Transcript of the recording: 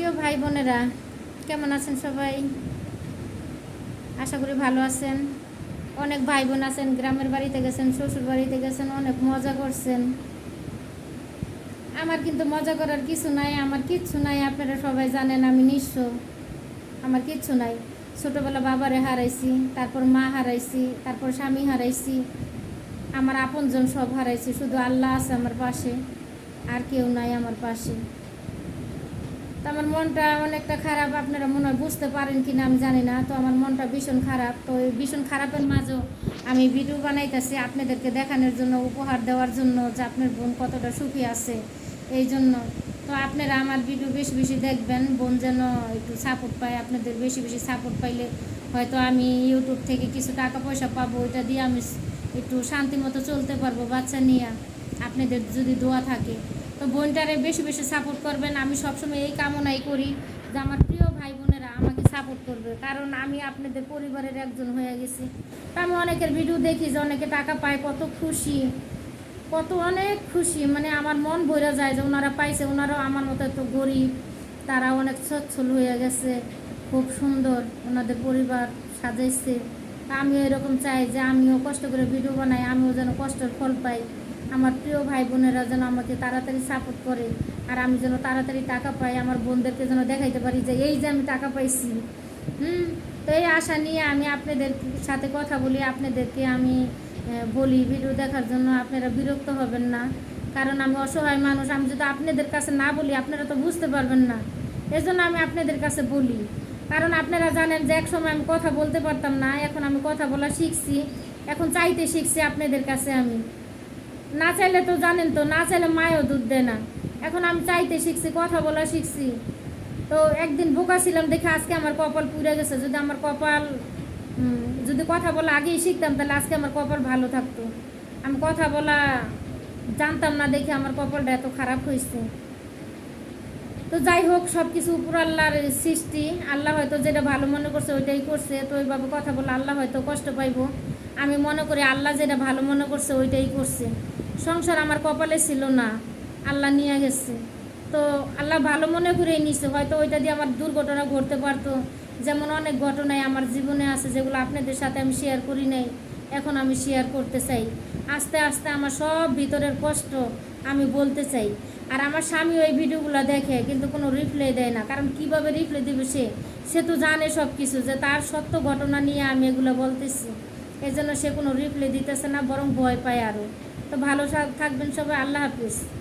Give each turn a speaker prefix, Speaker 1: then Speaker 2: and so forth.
Speaker 1: প্রিয় ভাই বোনেরা, কেমন আছেন সবাই? আশা করি ভালো আছেন। অনেক ভাই বোন আছেন, গ্রামের বাড়িতে গেছেন, শ্বশুর বাড়িতে গেছেন, অনেক মজা করছেন। আমার কিন্তু মজা করার কিছু নাই, আমার কিচ্ছু নাই, আপনারা সবাই জানেন, আমি নিঃস্ব। আমার কিচ্ছু নাই। ছোটোবেলা বাবারে হারাইছি, তারপর মা হারাইছি, তারপর স্বামী হারাইছি, আমার আপনজন সব হারাইছি, শুধু আল্লাহ আছে আমার পাশে, আর কেউ নাই আমার পাশে। তো আমার মনটা অনেকটা খারাপ। আপনারা মনে হয় বুঝতে পারেন কি না আমি জানি না। তো আমার মনটা ভীষণ খারাপ। তো এই ভীষণ খারাপের মাঝেও আমি ভিডিও বানাইতেছি আপনাদেরকে দেখানোর জন্য, উপহার দেওয়ার জন্য যে আপনার বোন কতটা সুখী আছে এই জন্য। তো আপনারা আমার ভিডিও বেশি বেশি দেখবেন। বোন যেন একটু সাপোর্ট পায়, আপনাদের বেশি বেশি সাপোর্ট পাইলে হয়তো আমি ইউটিউব থেকে কিছু টাকা পয়সা পাবো। ওইটা দিয়ে আমি একটু শান্তি মতো চলতে পারব বাচ্চা নিয়ে। আপনাদের যদি দোয়া থাকে। তো বোনটারে বেশি বেশি সাপোর্ট করবেন। আমি সবসময় এই কামনাই করি যে আমার প্রিয় ভাই বোনেরা আমাকে সাপোর্ট করবে। কারণ আমি আপনাদের পরিবারের একজন হয়ে গেছি। আমি অনেকের ভিডিও দেখি যে অনেকে টাকা পায়, কত খুশি। কত অনেক খুশি। মানে আমার মন ভরে যায় যে ওনারা পাইছে। ওনারাও আমার মতো এত গরিব। তারা অনেক সচ্ছল হয়ে গেছে। খুব সুন্দর ওনাদের পরিবার সাজাইছে। আমিও এরকম চাই যে আমিও কষ্ট করে ভিডিও বানাই, আমিও যেন কষ্টের ফল পাই। আমার প্রিয় ভাই বোনেরা যেন আমাকে তাড়াতাড়ি সাপোর্ট করে, আর আমি যেন তাড়াতাড়ি টাকা পাই, আমার বোনদেরকে যেন দেখাইতে পারি যে এই যে আমি টাকা পাইছি। হুম? তো এই আশা নিয়ে আমি আপনাদের সাথে কথা বলি, আপনাদেরকে আমি বলি ভিডিও দেখার জন্য আপনারা বিরক্ত হবেন না। কারণ আমি অসহায় মানুষ, আমি যদি আপনাদের কাছে না বলি, আপনারা তো বুঝতে পারবেন না। এজন্য আমি আপনাদের কাছে বলি। কারণ আপনারা জানেন যে এক সময় আমি কথা বলতে পারতাম না, এখন আমি কথা বলা শিখছি, এখন চাইতে শিখছি আপনাদের কাছে আমি। না চাইলে তো জানেন তো, না চাইলে মায়ও দুধ দেয় না। এখন আমি চাইতে শিখছি, কথা বলা শিখছি। তো একদিন বোকা ছিলাম দেখে আজকে আমার কপাল পুড়ে গেছে। যদি আমার কপাল যদি কথা বলা আগেই শিখতাম, তাহলে আজকে আমার কপাল ভালো থাকতো। আমি কথা বলা জানতাম না দেখে আমার কপালটা এত খারাপ হয়েছে। তো যাই হোক সব কিছু উপর আল্লাহর সৃষ্টি। আল্লাহ হয়তো যেটা ভালো মনে করছে ওইটাই করছে। তো ওইভাবে কথা বলে আল্লাহ হয়তো কষ্ট পাইবো। আমি মনে করি আল্লাহ যেটা ভালো মনে করছে ওইটাই করছে। সংসার আমার কপালে ছিল না। আল্লাহ নিয়ে গেছে। তো আল্লাহ ভালো মনে করেই নিছে। হয়তো ওইটা দিয়ে আমার দুর্ঘটনা ঘটতে পারতো। যেমন অনেক ঘটনাই আমার জীবনে আছে, যেগুলো আপনাদের সাথে আমি শেয়ার করি নাই। এখন আমি শেয়ার করতে চাই। আস্তে আস্তে আমার সব ভিতরের কষ্ট আমি বলতে চাই। আর আমার স্বামী ওই ভিডিওগুলো দেখে কিন্তু কোনো রিপ্লে দেয় না। কারণ কীভাবে রিপ্লে দেবে সে? সে তো জানে সব কিছু যে তার সত্য ঘটনা নিয়ে আমি এগুলো বলতেছি। এই জন্য সে কোনো রিপ্লে দিতেছে না, বরং ভয় পায় আরও। তো ভালো থাকবেন সবাই, আল্লাহ হাফিজ।